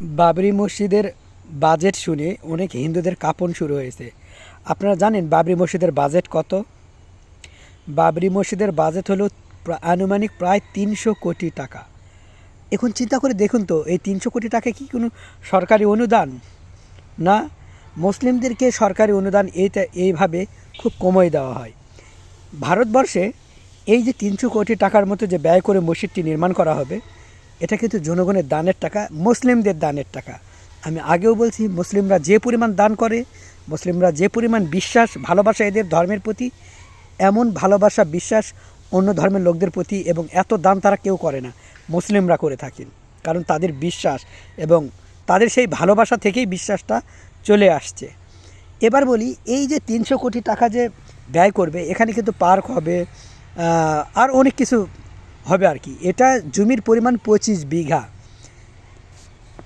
বাবরি মসজিদের বাজেট শুনে অনেক হিন্দুদের কাঁপন শুরু হয়েছে। আপনারা জানেন বাবরি মসজিদের বাজেট কত? বাবরি মসজিদের বাজেট হলো আনুমানিক প্রায় তিনশো কোটি টাকা। এখন চিন্তা করে দেখুন তো, এই তিনশো কোটি টাকা কি কোনো সরকারি অনুদান? না, মুসলিমদেরকে সরকারি অনুদান এইটা, এইভাবে খুব কমই দেওয়া হয়। ভারতবর্ষে এই যে তিনশো কোটি টাকার মতো যে ব্যয় করে মসজিদটি নির্মাণ করা হবে এটা কিন্তু জনগণের দানের টাকা, মুসলিমদের দানের টাকা। আমি আগেও বলছি, মুসলিমরা যে পরিমাণ দান করে, মুসলিমরা যে পরিমাণ বিশ্বাস, ভালোবাসা এদের ধর্মের প্রতি, এমন ভালোবাসা, বিশ্বাস অন্য ধর্মের লোকদের প্রতি এবং এত দান তারা কেউ করে না। মুসলিমরা করে থাকেন, কারণ তাদের বিশ্বাস এবং তাদের সেই ভালোবাসা থেকেই বিশ্বাসটা চলে আসছে। এবার বলি, এই যে তিনশো কোটি টাকা যে ব্যয় করবে, এখানে কিন্তু পার্ক হবে আর অনেক কিছু হবে আর কি। এটা জমির পরিমাণ পঁচিশ বিঘা।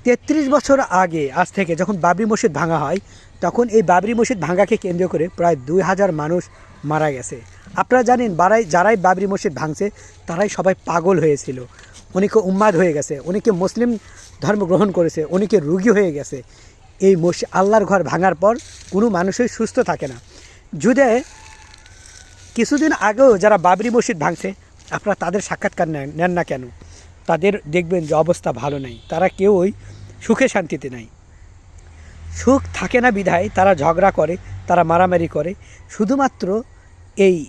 তেত্রিশ বছর আগে, আজ থেকে যখন বাবরি মসজিদ ভাঙা হয়, তখন এই বাবরি মসজিদ ভাঙাকে কেন্দ্র করে প্রায় দুই হাজার মানুষ মারা গেছে। আপনারা জানেন, বারাই যারাই বাবরি মসজিদ ভাঙছে, তারাই সবাই পাগল হয়েছিল। অনেকে উম্মাদ হয়ে গেছে, অনেকে মুসলিম ধর্ম গ্রহণ করেছে, অনেকে রুগী হয়ে গেছে। এই মসজিদ আল্লাহর ঘর ভাঙার পর কোনো মানুষই সুস্থ থাকে না। যুদে কিছুদিন আগেও যারা বাবরি মসজিদ ভাঙছে আপনারা তাদের সাক্ষাৎকার নেন না কেন? তাদের দেখবেন যে অবস্থা ভালো নেই। তারা কেউই সুখে শান্তিতে নাই। সুখ থাকে না বিধায় তারা ঝগড়া করে, তারা মারামারি করে। শুধুমাত্র এই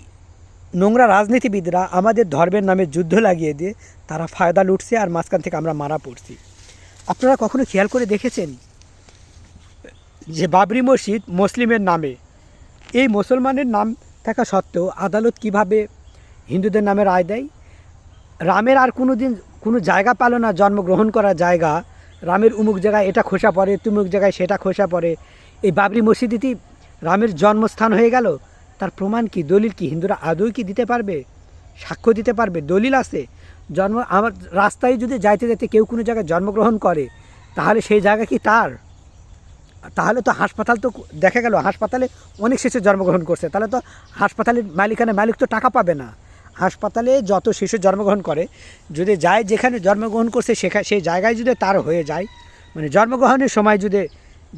নোংরা রাজনীতিবিদরা আমাদের ধর্মের নামে যুদ্ধ লাগিয়ে দিয়ে তারা ফায়দা লুটছে আর মাঝখান থেকে আমরা মারা পড়ছি। আপনারা কখনো খেয়াল করে দেখেছেন যে বাবরি মসজিদ মুসলিমের নামে? এই মুসলমানের নাম থাকা সত্ত্বেও আদালত কীভাবে হিন্দুদের নামে রায় দেয়। রামের আর কোনো দিন কোনো জায়গা পেল না, জন্মগ্রহণ করার জায়গা। রামের উমুক জায়গায় এটা খোসা পড়ে, তুমুক জায়গায় সেটা খোসা পড়ে। এই বাবরি মসজিদটি রামের জন্মস্থান হয়ে গেল। তার প্রমাণ কি, দলিল কি? হিন্দুরা আদৌ কি দিতে পারবে? সাক্ষ্য দিতে পারবে? দলিল আছে। জন্ম, আমার রাস্তায় যদি যাইতে যাইতে কেউ কোনো জায়গায় জন্মগ্রহণ করে, তাহলে সেই জায়গা কি তার? তাহলে তো হাসপাতাল তো দেখা গেল, হাসপাতালে অনেক শিশু জন্মগ্রহণ করছে। তাহলে তো হাসপাতালের মালিকানা মালিক তো টাকা পাবে না। হাসপাতালে যত শিশু জন্মগ্রহণ করে, যদি যায় যেখানে জন্মগ্রহণ করছে সেখানে সেই জায়গায় যদি তার হয়ে যায় মানে জন্মগ্রহণের সময় যদি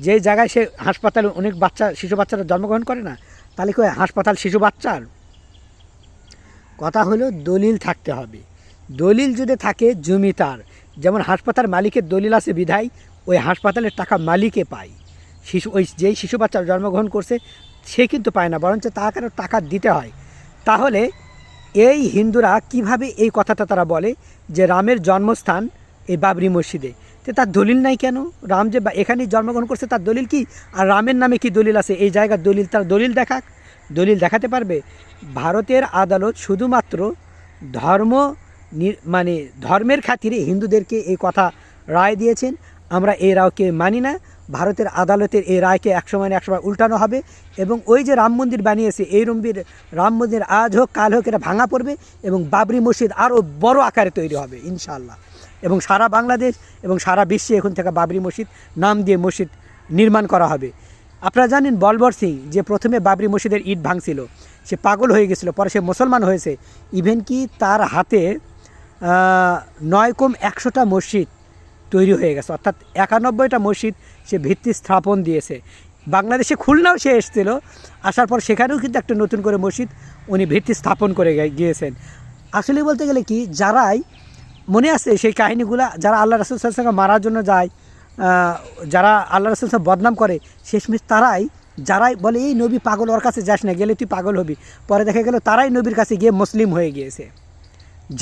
যে জায়গায় সে হাসপাতালে অনেক বাচ্চা, শিশু বাচ্চারা জন্মগ্রহণ করে না, তাহলে কি হাসপাতাল শিশু বাচ্চার? কথা হলো দলিল থাকতে হবে। দলিল যদি থাকে জমি তার, যেমন হাসপাতাল মালিকের দলিল আছে বিধায়, ওই হাসপাতালের টাকা মালিকে পায়। শিশু, ওই যেই শিশু বাচ্চা জন্মগ্রহণ করছে, সে কিন্তু পায় না, বরঞ্চ তাকে টাকা দিতে হয়। তাহলে এই হিন্দুরা কীভাবে এই কথাটা তারা বলে যে রামের জন্মস্থান এই বাবরি মসজিদে? তো তার দলিল নাই কেন? রাম যে এখানেই জন্মগ্রহণ করছে, তার দলিল কি? আর রামের নামে কি দলিল আছে? এই জায়গার দলিল তার দলিল দেখাক। দলিল দেখাতে পারবে? ভারতের আদালত শুধুমাত্র ধর্ম মানে ধর্মের খাতিরে হিন্দুদেরকে এই কথা রায় দিয়েছেন। আমরা এই রায়কে মানি না। ভারতের আদালতের এই রায়কে একসময় না একসময় উল্টানো হবে এবং ওই যে রাম মন্দির বানিয়েছে, এই রম্বির রাম মন্দির আজ হোক, কাল হোক, এটা ভাঙা পড়বে এবং বাবরি মসজিদ আরও বড় আকারে তৈরি হবে ইনশাল্লাহ এবং সারা বাংলাদেশ এবং সারা বিশ্বে এখন থেকে বাবরি মসজিদ নাম দিয়ে মসজিদ নির্মাণ করা হবে। আপনারা জানেন বলবর সিং যে প্রথমে বাবরি মসজিদের ইট ভাঙছিল, সে পাগল হয়ে গেছিল, পরে সে মুসলমান হয়েছে। ইভেন কি তার হাতে নয় কম একশোটা মসজিদ তৈরি হয়ে গেছে। অর্থাৎ একানব্বইটা মসজিদ সে ভিত্তি স্থাপন দিয়েছে। বাংলাদেশে খুলনাও সে এসেছিল। আসার পর সেখানেও কিন্তু একটা নতুন করে মসজিদ উনি ভিত্তি স্থাপন করে গিয়েছেন। আসলে বলতে গেলে কি, যারাই মনে আছে সেই কাহিনিগুলো, যারা আল্লাহ রাসুল সঙ্গে মারার জন্য যায় যারা আল্লাহ রাসুল বদনাম করে, শেষমেশ তারাই, যারাই বলে, এই নবী পাগল, ওর কাছে যাস না, গেলে তুই পাগল হবি। পরে দেখা গেল তারাই নবীর কাছে গিয়ে মুসলিম হয়ে গিয়েছে।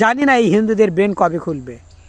জানি না এই হিন্দুদের ব্রেন কবে খুলবে।